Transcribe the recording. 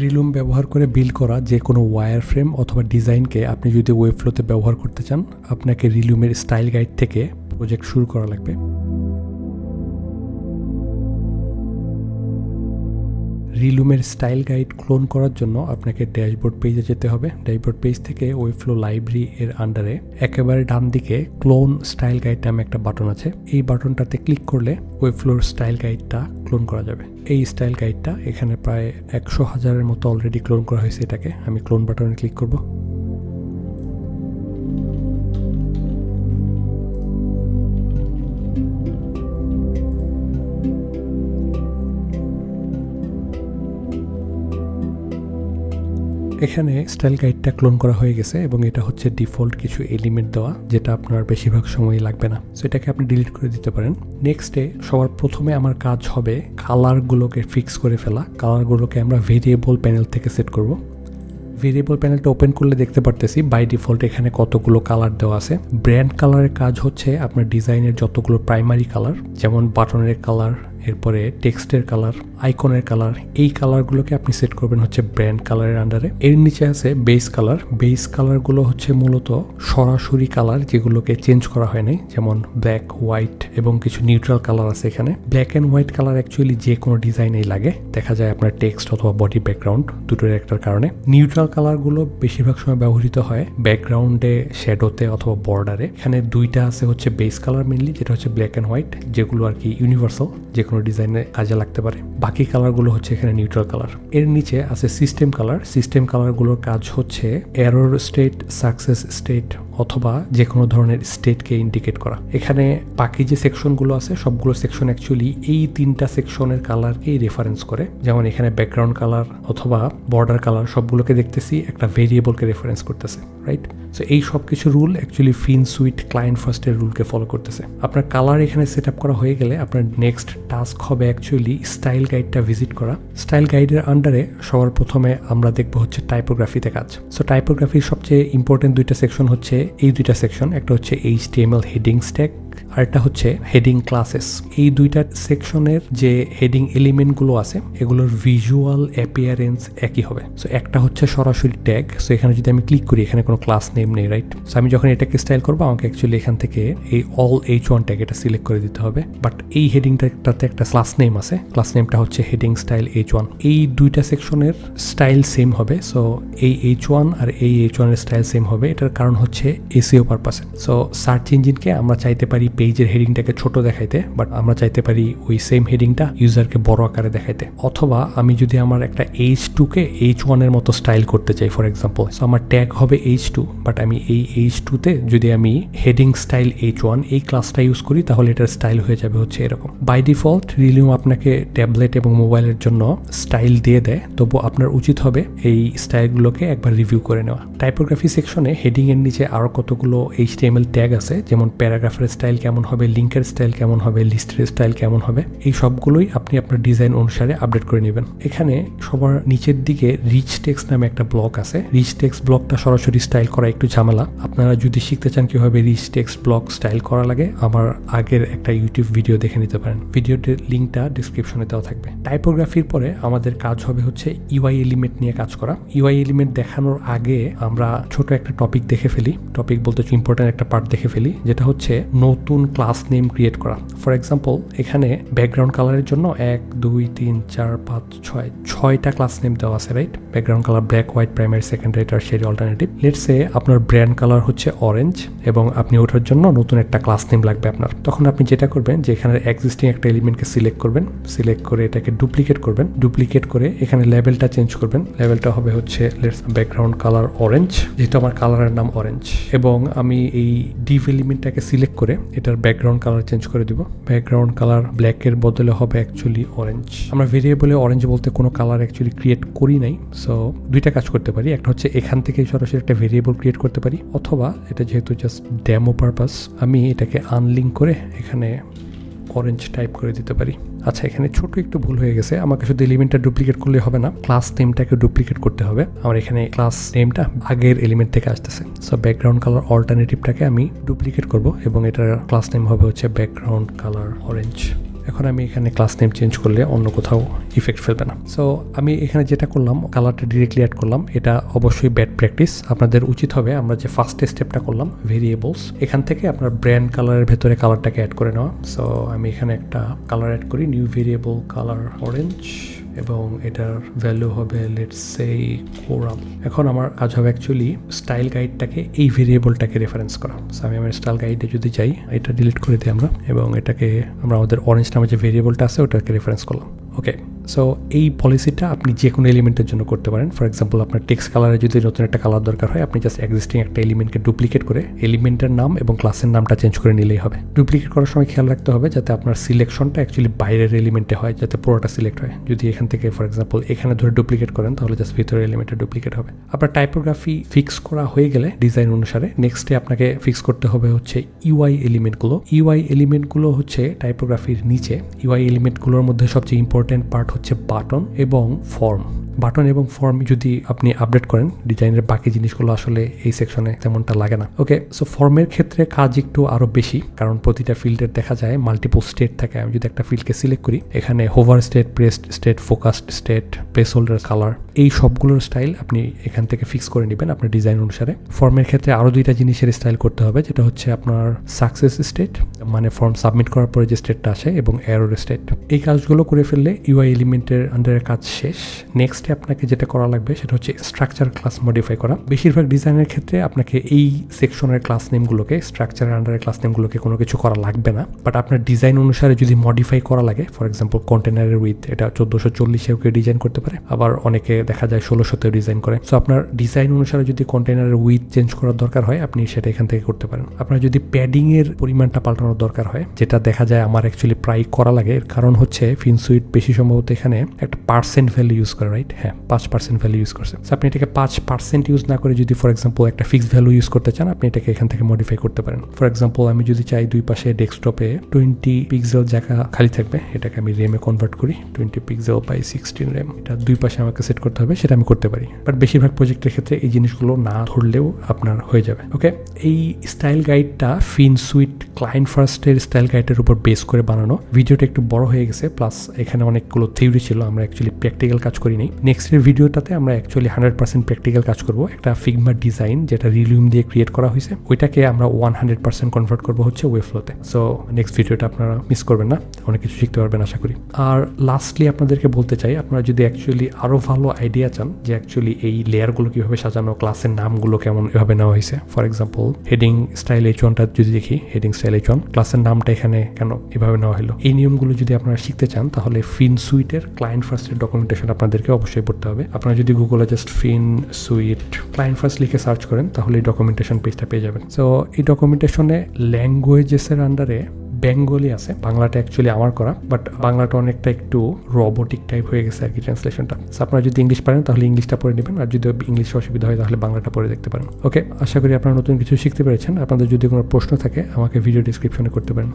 রিলুম ব্যবহার করে বিল করা যে কোনো ওয়ার ফ্রেম অথবা ডিজাইনকে আপনি যদি ওয়েব ফ্লোতে ব্যবহার করতে চান, আপনাকে রিলুমের স্টাইল গাইড থেকে প্রজেক্ট শুরু করা লাগবে। রিলুমের স্টাইল গাইড ক্লোন করার জন্য আপনাকে ড্যাশবোর্ড পেজে যেতে হবে। ড্যাশবোর্ড পেজ থেকে ওয়েবফ্লো লাইব্রেরি এর আন্ডারে একেবারে ডান দিকে ক্লোন স্টাইল গাইড নামে একটা বাটন আছে। এই বাটনটাতে ক্লিক করলে ওয়েবফ্লোর স্টাইল গাইডটা ক্লোন করা যাবে। এই স্টাইল গাইডটা এখানে প্রায় একশো হাজারের মতো অলরেডি ক্লোন করা হয়েছে এটাকে। আমি ক্লোন বাটনে ক্লিক করব। এখানে স্টাইল গাইডটা ক্লোন করা হয়ে গেছে এবং এটা হচ্ছে ডিফল্ট কিছু এলিমেন্ট দেওয়া, যেটা আপনার বেশিরভাগ সময় লাগবে না। সো এটাকে আপনি ডিলিট করে দিতে পারেন। নেক্সটে সবার প্রথমে আমার কাজ হবে কালারগুলোকে ফিক্স করে ফেলা। কালারগুলোকে আমরা ভেরিয়েবল প্যানেল থেকে সেট করব। ভেরিয়েবল প্যানেলটা ওপেন করলে দেখতে পারতেছি বাই ডিফল্ট এখানে কতগুলো কালার দেওয়া আছে। ব্র্যান্ড কালারের কাজ হচ্ছে আপনার ডিজাইনের যতগুলো প্রাইমারি কালার যেমন বাটনের কালার এরপরে টেক্সটের কালার, আইকনের কালার, এই কালারগুলোকে আপনি সেট করবেন হচ্ছে ব্র্যান্ড কালারের আন্ডারে এর নিচে আছে বেস কালার বেস কালারগুলো হচ্ছে মূলত সরাসরি কালার যেগুলোকে চেঞ্জ করা হয় নাই, যেমন ব্ল্যাক হোয়াইট এবং কিছু নিউট্রাল কালার আছে এখানে। Black and white colour actually যে কোনো ডিজাইনেই লাগে। দেখা যায় আপনার টেক্সট অথবা বডি ব্যাকগ্রাউন্ড দুটোর একটার কারণে। নিউট্রাল কালারগুলো বেশিরভাগ সময় ব্যবহৃত হয় ব্যাকগ্রাউন্ডে শ্যাডোতে অথবা বর্ডারে এখানে দুইটা আছে হচ্ছে বেস কালার মেনলি যেটা হচ্ছে ব্ল্যাক অ্যান্ড হোয়াইট যেগুলো আর কি ইউনিভার্সাল যে কোনো ডিজাইনে কাজে লাগতে পারে। বাকি কালারগুলো হচ্ছে এখানে নিউট্রাল কালারের নিচে আছে সিস্টেম কালার সিস্টেম কালারগুলোর কাজ হচ্ছে এরর স্টেট সাকসেস স্টেট অথবা যে কোনো ধরনের স্টেটকে ইন্ডিকেট করা। এখানে বাকি যে সেকশনগুলো আছে, সবগুলো সেকশন অ্যাকচুয়ালি এই তিনটা সেকশনের কালারকেই রেফারেন্স করে। যেমন এখানে ব্যাকগ্রাউন্ড কালার অথবা বর্ডার কালার সবগুলোকে দেখতেছি, একটা ভেরিয়েবলকে রেফারেন্স করতেছে রাইট সো এই সব কিছু rule actually Finsweet client ফার্স্টের রুলকে ফলো করতেছে। আপনার কালার এখানে সেট আপ করা হয়ে গেলে আপনার নেক্সট টাস্ক হবে অ্যাকচুয়ালি স্টাইল গাইডটা ভিজিট করা। স্টাইল গাইডের আন্ডারে সবার প্রথমে আমরা দেখব হচ্ছে টাইপোগ্রাফিতে কাজ। সো টাইপোগ্রাফির সবচেয়ে ইম্পর্টেন্ট দুইটা সেকশন হচ্ছে এই দুইটা সেকশন একটা হচ্ছে H T M L headings stack আরেকটা হচ্ছে হেডিং ক্লাসেস এই দুইটা সেকশনের যে হেডিং এলিমেন্টগুলো আছে, এগুলোর ভিজুয়াল অ্যাপিয়ারেন্স একই হবে। সো একটা হচ্ছে সরাসরি ট্যাগ সো এখানে যদি আমি ক্লিক করি, এখানে কোনো ক্লাস নেম নেই রাইট সো আমি যখন এটাকে স্টাইল করব, আমাকে অ্যাকচুয়ালি এখান থেকে এই অল এইচ ওয়ান ট্যাগ এটা সিলেক্ট করে দিতে হবে। বাট এই হেডিংটাতে একটা ক্লাস নেম আছে। ক্লাস নেমটা হচ্ছে হেডিং স্টাইল এইচ ওয়ান এই দুইটা সেকশনের স্টাইল সেম হবে। সো এই এইচ ওয়ান আর এই এইচ ওয়ানের স্টাইল সেম হবে। এটার কারণ হচ্ছে এসিও পারপাসে সো সার্চ ইঞ্জিনকে আমরা চাইতে পারি পেজের হেডিংটাকে ছোট দেখাইতে বাট আমরা চাইতে পারি ওই সেম হেডিংটা ইউজারকে বড় আকারে দেখাইতে। অথবা আমি যদি আমার একটা এইচ টুকে এইচ ওয়ানের মতো স্টাইল করতে চাই ফর এক্সাম্পল সো আমার ট্যাগ হবে এইচ টু বাট আমি এই এইচ টুতে যদি আমি হেডিং স্টাইল এইচ ওয়ান এই ক্লাসটা ইউজ করি, তাহলে এটার স্টাইল হয়ে যাবে হচ্ছে এরকম। বাই ডিফল্ট রিলিউম আপনাকে ট্যাবলেট এবং মোবাইলের জন্য স্টাইল দিয়ে দেয় তবু আপনার উচিত হবে এই স্টাইলগুলোকে একবার রিভিউ করে নেওয়া। টাইপোগ্রাফি সেকশনে হেডিং এর নিচে আরও কতগুলো এইচ ট্যাগ আছে, যেমন প্যারাগ্রাফের স্টাইল কেমন হবে লিঙ্কের স্টাইল কেমন হবে লিস্টের স্টাইল কেমন হবে, এই সবগুলোই আপনি আপনার ডিজাইন অনুসারে আপডেট করে নেবেন। এখানে সবার নিচের দিকে রিচ টেক্স নামে একটা ব্লক আছে। রিচ টেক্স ব্লকটা সরাসরি স্টাইল করা একটু ঝামেলা। আপনারা যদি শিখতে চান কীভাবে রিচ টেক্সট ব্লক স্টাইল করা লাগে, আমার আগের একটা ইউটিউব ভিডিও দেখে নিতে পারেন। ভিডিওটির লিঙ্কটা ডিসক্রিপশনে দেওয়া থাকবে। টাইপোগ্রাফির পরে আমাদের কাজ হবে হচ্ছে ইউআই এলিমেন্ট নিয়ে কাজ করা। ইউআই এলিমেন্ট দেখানোর আগে আমরা ছোট একটা টপিক দেখে ফেলি। টপিক বলতে ইম্পর্টেন্ট একটা পার্ট দেখে ফেলি, যেটা হচ্ছে নতুন ক্লাস নেম ক্রিয়েট করা। ফর এক্সাম্পল এখানে ব্যাকগ্রাউন্ড কালারের জন্য এক, দুই, তিন, চার, পাঁচ, ছয়, ছয়টা ক্লাস নেম দেওয়া আছে right background colour black white primary secondary tertiary alternative let's say আপনার ব্র্যান্ড কালার হচ্ছে অরেঞ্জ এবং আপনি ওঠার জন্য নতুন একটা ক্লাস নেম লাগবে আপনার। তখন আপনি যেটা করবেন যে এখানে এক্সিস্টিং একটা এলিমেন্টকে সিলেক্ট করবেন। সিলেক্ট করে এটাকে ডুপ্লিকেট করবেন। ডুপ্লিকেট করে এখানে লেভেলটা চেঞ্জ করবেন। লেভেলটা হবে হচ্ছে লেটস ব্যাকগ্রাউন্ড কালার অরেঞ্জ যেহেতু আমার কালারের নাম অরেঞ্জ এবং আমি এই ডিভ এলিমেন্টটাকে সিলেক্ট করে এটার ব্যাকগ্রাউন্ড কালার চেঞ্জ করে দিব। ব্যাকগ্রাউন্ড কালার ব্ল্যাকের বদলে হবে অ্যাকচুয়ালি অরেঞ্জ আমরা ভেরিয়েবলে অরেঞ্জ বলতে কোনো কালার অ্যাকচুয়ালি ক্রিয়েট করি নাই সো দুইটা কাজ করতে পারি। একটা হচ্ছে এখান থেকে সরাসরি একটা ভেরিয়েবল ক্রিয়েট করতে পারি, অথবা এটা যেহেতু জাস্ট ড্যামো পারপাস আমি এটাকে আনলিঙ্ক করে এখানে অরেঞ্জ টাইপ করে দিতে পারি। আচ্ছা এখানে ছোট একটু ভুল হয়ে গেছে। আমাকে শুধু এলিমেন্টটা ডুপ্লিকেট করলে হবে না ক্লাস নেমটাকে ডুপ্লিকেট করতে হবে। আমার এখানে ক্লাস নেমটা আগের এলিমেন্ট থেকে আসতেছে। সো ব্যাকগ্রাউন্ড কালার অল্টারনেটিভটাকে আমি ডুপ্লিকেট করব এবং এটার ক্লাস নেম হবে হচ্ছে ব্যাকগ্রাউন্ড কালার অরেঞ্জ এখন আমি এখানে ক্লাস নেম চেঞ্জ করলে অন্য কোথাও ইফেক্ট ফেলবে না। সো আমি এখানে যেটা করলাম কালারটা ডিরেক্টলি অ্যাড করলাম, এটা অবশ্যই ব্যাড প্র্যাকটিস আপনাদের উচিত হবে আমরা যে ফার্স্ট স্টেপটা করলাম ভেরিয়েবলস এখান থেকে আপনার ব্র্যান্ড কালারের ভেতরে কালারটাকে অ্যাড করে নেওয়া। সো আমি এখানে একটা কালার অ্যাড করি নিউ ভেরিয়েবল কালার অরেঞ্জ এবং এটার ভ্যালু হবে লেটস সেই কোরাম এখন আমার কাজ হবে অ্যাকচুয়ালি স্টাইল গাইডটাকে এই ভেরিয়েবলটাকে রেফারেন্স করা। আমি আমার স্টাইল গাইডে যদি যাই, এটা ডিলিট করে দিই আমরা এবং এটাকে আমরা আমাদের অরেঞ্জ নামে যে ভেরিয়েবলটা আছে, ওটাকে রেফারেন্স করলাম। ওকে সো এই পলিসিটা আপনি যে কোনো এলিমেন্টের জন্য করতে পারেন। ফর এক্সাম্পল আপনার টেক্সট কালারে যদি নতুন একটা কালার দরকার হয়, আপনি জাস্ট এক্সিস্টিং একটা এলিমেন্টকে ডুপ্লিকেট করে এলিমেন্টের নাম এবং ক্লাসের নামটা চেঞ্জ করে নিলেই হবে। ডুপ্লিকেট করার সময় খেয়াল রাখতে হবে যাতে আপনার সিলেকশনটা অ্যাকচুয়ালি বাইরের এলিমেন্টে হয়, যাতে পুরোটা সিলেক্ট হয়। যদি এখান থেকে ফর এক্সাম্পল এখানে ধরে ডুপ্লিকেট করেন, তাহলে জাস্ট ভিতরে এলিমেন্টে ডুপ্লিকেট হবে। আপনার টাইপোগ্রাফি ফিক্স করা হয়ে গেলে ডিজাইন অনুসারে নেক্সট নেক্সটে আপনাকে ফিক্স করতে হবে হচ্ছে ইউআই এলিমেন্টগুলো ইউআই এলিমেন্টগুলো হচ্ছে টাইপোগ্রাফির নিচে। ইউআই এলিমেন্টগুলোর মধ্যে সবচেয়ে ইম্পর্টেন্ট পার্ট হচ্ছে বাটন এবং ফর্ম। বাটন এবং ফর্ম যদি আপনি আপডেট করেন ডিজাইনের বাকি জিনিসগুলো আসলে এই সেকশনে তেমনটা লাগে না। ওকে সো ফর্মের ক্ষেত্রে কাজ একটু আরও বেশি, কারণ প্রতিটা ফিল্ডের দেখা যায় মাল্টিপল স্টেট থাকে। আমি যদি একটা ফিল্ডকে সিলেক্ট করি, এখানে hover state pressed state focused state placeholder colour এই সবগুলোর স্টাইল আপনি এখান থেকে ফিক্স করে নেবেন আপনার ডিজাইন অনুসারে। ফর্মের ক্ষেত্রে আরও দুইটা জিনিসের স্টাইল করতে হবে, যেটা হচ্ছে আপনার সাকসেস স্টেট মানে ফর্ম সাবমিট করার পরে যে স্টেটটা আসে, এবং এরোর স্টেট এই কাজগুলো করে ফেললে ইউআই এলিমেন্টের আন্ডারে কাজ শেষ। নেক্সটে আপনাকে যেটা করা লাগবে সেটা হচ্ছে স্ট্রাকচার ক্লাস মডিফাই করা। বেশিরভাগ ডিজাইনের ক্ষেত্রে আপনাকে এই সেকশনের ক্লাস নেমগুলোকে স্ট্রাকচারের আন্ডারে ক্লাস নেমগুলোকে কোনো কিছু করা লাগবে না। বাট আপনার ডিজাইন অনুসারে যদি মডিফাই করা লাগে ফর এক্সাম্পল কন্টেনারের উইথ এটা চোদ্দোশো চল্লিশেও কেউ ডিজাইন করতে পারে। আবার অনেকে দেখা যায় ষোলোশোতেও ডিজাইন করে। সো আপনার ডিজাইন অনুসারে যদি কন্টেনারের উইথ চেঞ্জ করার দরকার হয়, আপনি সেটা এখান থেকে করতে পারেন। আপনার যদি প্যাডিং এর পরিমাণটা পাল্টানোর দরকার হয়, যেটা দেখা যায় আমার অ্যাকচুয়ালি প্রায় করা লাগে কারণ হচ্ছে ফিনসুইট বেশি সম্ভবত এখানে একটা পার্সেন্ট ভ্যালু ইউজ করে রাইট হ্যাঁ পাঁচ পার্সেন্ট ভ্যালু ইউজ করছে। আপনি এটাকে পাঁচ পার্সেন্ট ইউজ না করে যদি ফর এক্সাম্পল একটা ফিক্সড ভ্যালু ইউজ করতে চান, আপনি এটাকে এখান থেকে মডিফাই করতে পারেন। ফর এক্সাম্পল আমি যদি চাই দুই পাশে ডেস্কটপে টোয়েন্টি পিক্সেল জায়গা খালি থাকবে, এটাকে আমি রেমে কনভার্ট করি twenty pixel by sixteen rem এটা দুই পাশে আমাকে সেট করতে হবে, সেটা আমি করতে পারি। বাট বেশিরভাগ প্রজেক্টের ক্ষেত্রে এই জিনিসগুলো না ধরলেও আপনার হয়ে যাবে। ওকে এই স্টাইল গাইডটা ফিন সুইট ক্লায়েন্ট ফার্স্টের স্টাইল গাইডের উপর বেস করে বানানো। ভিডিওটা একটু বড় হয়ে গেছে প্লাস এখানে অনেকগুলো থিওরি ছিল, আমরা অ্যাকচুয়ালি প্র্যাকটিক্যাল কাজ করিনি নেক্সটের ভিডিওটাতে আমরা অ্যাকচুয়ালি হান্ড্রেড পার্সেন্ট প্র্যাকটিক্যাল কাজ করব। একটা ফিগমার ডিজাইন যেটা রিলিউম দিয়ে ক্রিয়েট করা হয়েছে, ওইটাকে আমরা ওয়ান হান্ড্রেড পার্সেন্ট কনভার্ট করব হচ্ছে ওয়েফ্লোতে সো নেক্সট ভিডিওটা আপনারা মিস করবেন না, অনেক কিছু শিখতে পারবেন আশা করি। আর লাস্টলি আপনাদেরকে বলতে চাই, আপনারা যদি অ্যাকচুয়ালি আরও ভালো আইডিয়া চান যে অ্যাকচুয়ালি এই লেয়ারগুলো কীভাবে সাজানো ক্লাসের নামগুলো কেমন এভাবে নেওয়া হয়েছে। For example heading style H ওয়ানটা যদি দেখি হেডিং স্টাইল এইচ ওয়ান ক্লাসের নামটা এখানে কেন এভাবে নেওয়া হলো? এই নিয়মগুলো যদি আপনারা শিখতে চান, তাহলে ফিন সুইটের ক্লায়েন্ট ফার্স্টের ডকুমেন্টেশন আপনাদেরকে অবশ্যই পড়তে হবে। আপনারা যদি গুগলে just Finsweet client first লিখে সার্চ করেন তাহলে এই ডকুমেন্টেশন পেজটা পেয়ে যাবেন। সো এই ডকুমেন্টেশনে ল্যাঙ্গুয়েজেসের আন্ডারে বেঙ্গলি আছে। বাংলাটা অ্যাকচুয়ালি আমার করা বাট বাংলাটা অনেকটা একটু রোবোটিক টাইপ হয়ে গেছে আর কি ট্রান্সলেশনটা আপনারা যদি ইংলিশ পারেন, তাহলে ইংলিশটা পড়ে নেবেন, আর যদি ইংলিশ অসুবিধা হয়, তাহলে বাংলাটা পড়ে দেখতে পারেন। ওকে আশা করি আপনারা নতুন কিছু শিখতে পেরেছেন। আপনাদের যদি কোনো প্রশ্ন থাকে, আমাকে ভিডিও ডিসক্রিপশনে করতে পারেন।